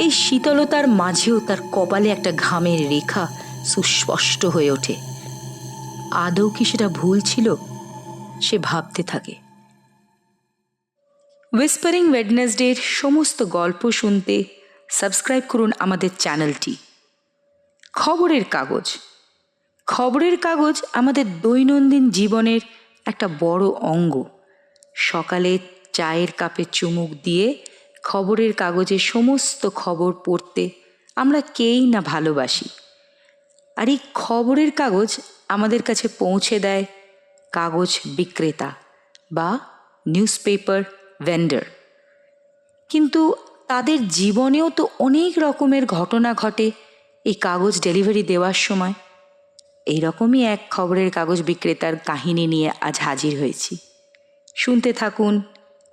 এই শীতলতার মাঝেও তার কপালে একটা ঘামের রেখা সুস্পষ্ট হয়ে ওঠে। আদৌ কি সেটা ভুল ছিল? সে ভাবতে থাকে। উইসপারিং ওয়েডনেসডের সমস্ত গল্প শুনতে সাবস্ক্রাইব করুন আমাদের চ্যানেলটি। খবরের কাগজ। খবরের কাগজ আমাদের দৈনন্দিন জীবনের একটা বড় অঙ্গ। সকালে চায়ের কাপে চুমুক দিয়ে খবরের কাগজে সমস্ত খবর পড়তে আমরা কেই না ভালোবাসি। আর এই খবরের কাগজ আমাদের কাছে পৌঁছে দেয় কাগজ বিক্রেতা বা নিউজ পেপার ভেন্ডার। কিন্তু তাদের জীবনেও তো অনেক রকমের ঘটনা ঘটে এই কাগজ ডেলিভারি দেওয়ার সময়। এইরকমই এক খবরের কাগজ বিক্রেতার কাহিনী নিয়ে আজ হাজির হয়েছি। শুনতে থাকুন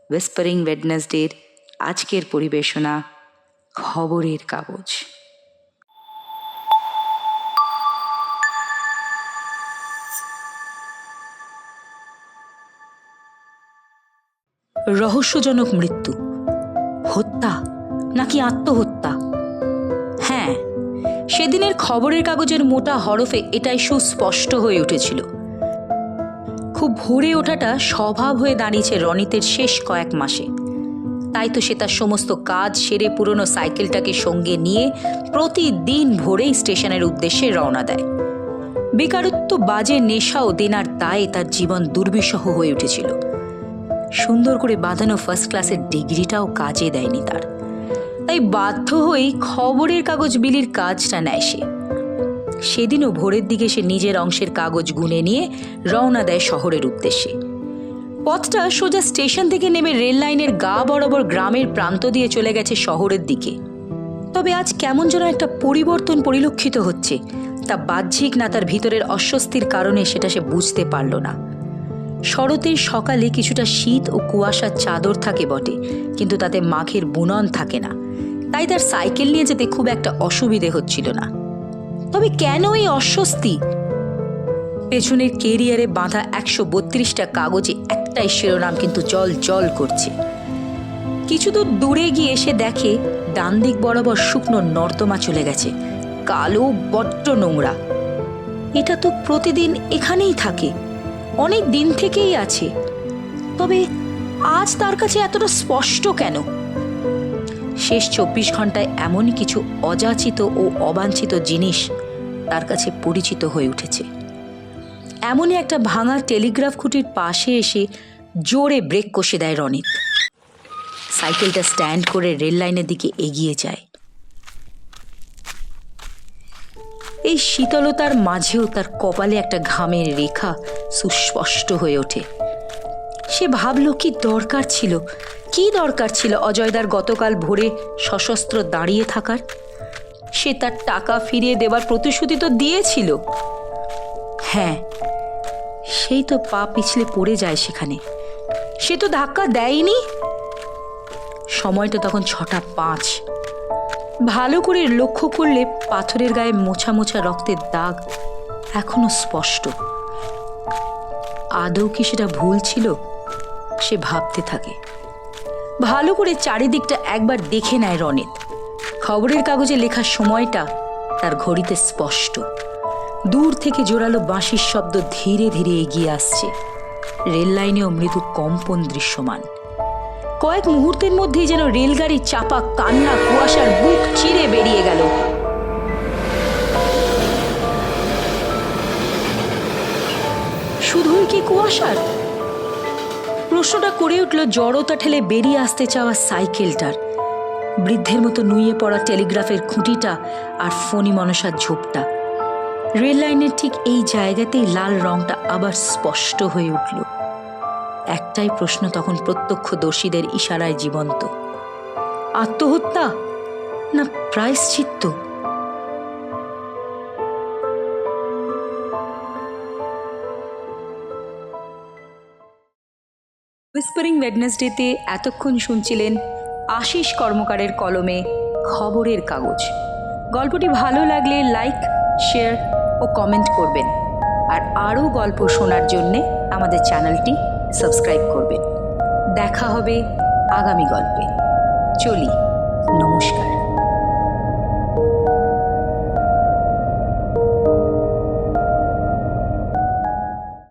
ওয়েসপারিং ওয়েডনেসডের আজকের পরিবেশনা খবরের কাগজ। রহস্যজনক মৃত্যু। হত্যা? নাকি আত্মহত্যা? হ্যাঁ সেদিনের খবরের কাগজের মোটা হরফে এটাই সুস্পষ্ট হয়ে উঠেছিল। খুব ভোরে ওঠাটা স্বভাব হয়ে দাঁড়িয়েছে রনিতের শেষ কয়েক মাসে। তাই তো সে তার সমস্ত কাজ সেরে পুরনো সাইকেলটাকে সঙ্গে নিয়ে প্রতিদিন ভোরেই স্টেশনের উদ্দেশ্যে রওনা দেয়। বেকারত্ব, বাজে নেশা ও দেনার দায়ে তার জীবন দুর্বিষহ হয়ে উঠেছিল। সুন্দর করে বাঁধানো ফার্স্ট ক্লাসের ডিগ্রিটাও কাজে দেয়নি তার। তাই বাধ্য হয়েই খবরের কাগজ বিলির কাজটা নেয় সে। সেদিনও ভোরের দিকে সে নিজের অংশের কাগজ গুনে নিয়ে রওনা দেয় শহরের উদ্দেশ্যে। পথটা সোজা স্টেশন থেকে নেমে রেল লাইনের গা বরাবর গ্রামের প্রান্ত দিয়ে চলে গেছে শহরের দিকে। তবে আজ কেমন যেন একটা পরিবর্তন পরিলক্ষিত হচ্ছে, তা বাহ্যিক না তার ভিতরের অস্বস্তির কারণে সেটা সে বুঝতে পারল না। শরতের সকালে কিছুটা শীত ও কুয়াশার চাদর থাকে বটে, কিন্তু তাতে মাখের বুনন থাকে না। তাই তার সাইকেল নিয়ে যেতে খুব একটা অসুবিধে হচ্ছিল না। তবে কেন এই অস্বস্তি? পেছনের কেরিয়ারে বাঁধা একশো বত্রিশটা কাগজে একটাই শিরোনাম কিন্তু জল জল করছে। কিছু দূর দূরে গিয়ে এসে দেখে ডান দিক বরাবর শুকনো নর্দমা চলে গেছে। কালো, বড্ড নোংরা। এটা তো প্রতিদিন এখানেই থাকে। অনেক দিন থেকেই আছে। তবে আজ তার কাছে এতটা স্পষ্ট কেন? শেষ চব্বিশ ঘন্টায় এমনই কিছু অযাচিত ও অবাঞ্ছিত জিনিস তার কাছে পরিচিত হয়ে উঠেছে। এমনই একটা ভাঙা টেলিগ্রাফ খুঁটির পাশে এসে জোরে ব্রেক কষে দেয় রনিত। সাইকেলটা স্ট্যান্ড করে রেল লাইনের দিকে এগিয়ে যায়। এই শীতলতার মাঝেও তার কপালে একটা ঘামের রেখা সুস্পষ্ট হয়ে ওঠে। সে ভাবল, কি দরকার ছিল? কি দরকার ছিল অজয়দার গতকাল ভোরে সশস্ত্র দাঁড়িয়ে থাকার? সে তার টাকা ফিরিয়ে দেবার প্রতিশ্রুতি তো দিয়েছিল। হ্যাঁ সেই তো পা পিছলে পড়ে যায় সেখানে। সে তো ধাক্কা দেয়নি। সময়টা তখন ছটা পাঁচ। ভালো করে লক্ষ্য করলে পাথরের গায়ে মোছা মোছা রক্তের দাগ এখনও স্পষ্ট। আদৌ কি সেটা ভুল ছিল? সে ভাবতে থাকে। ভালো করে চারিদিকটা একবার দেখে নেয় রনিত। খবরের কাগজে লেখার সময়টা তার ঘড়িতে স্পষ্ট। দূর থেকে জোরালো বাঁশির শব্দ ধীরে ধীরে এগিয়ে আসছে। রেল লাইনেও মৃদু কম্পন দৃশ্যমান। কয়েক মুহূর্তের মধ্যেই যেন রেলগাড়ির চাপা কান্না, কুয়াশার বুক চিরে বেরিয়ে গেল। শুধুই কি কুয়াশার? প্রশ্নটা করে উঠল জড়তা ঠেলে বেরিয়ে আসতে চাওয়া সাইকেলটার। বৃদ্ধের মতো নুয়ে পড়া টেলিগ্রাফের খুঁটিটা আর ফণি মনসার ঝোপটা। রেল লাইনের ঠিক এই জায়গাতেই লাল রংটা আবার স্পষ্ট হয়ে উঠল। একটাই প্রশ্ন তখন প্রত্যক্ষদর্শীদের ইশারায় জীবন্ত। আত্মহত্যা? না প্রায়শ্চিত্ত? হুইসপারিং ওয়েডনেসডেতে এতক্ষণ শুনছিলেন আশিস কর্মকারের কলমে খবরের কাগজ। গল্পটি ভালো লাগলে লাইক শেয়ার ও কমেন্ট করবেন। আর আরও গল্প শোনার জন্যে আমাদের চ্যানেলটি সাবস্ক্রাইব করবেন। দেখা হবে আগামী গল্পে। চলি।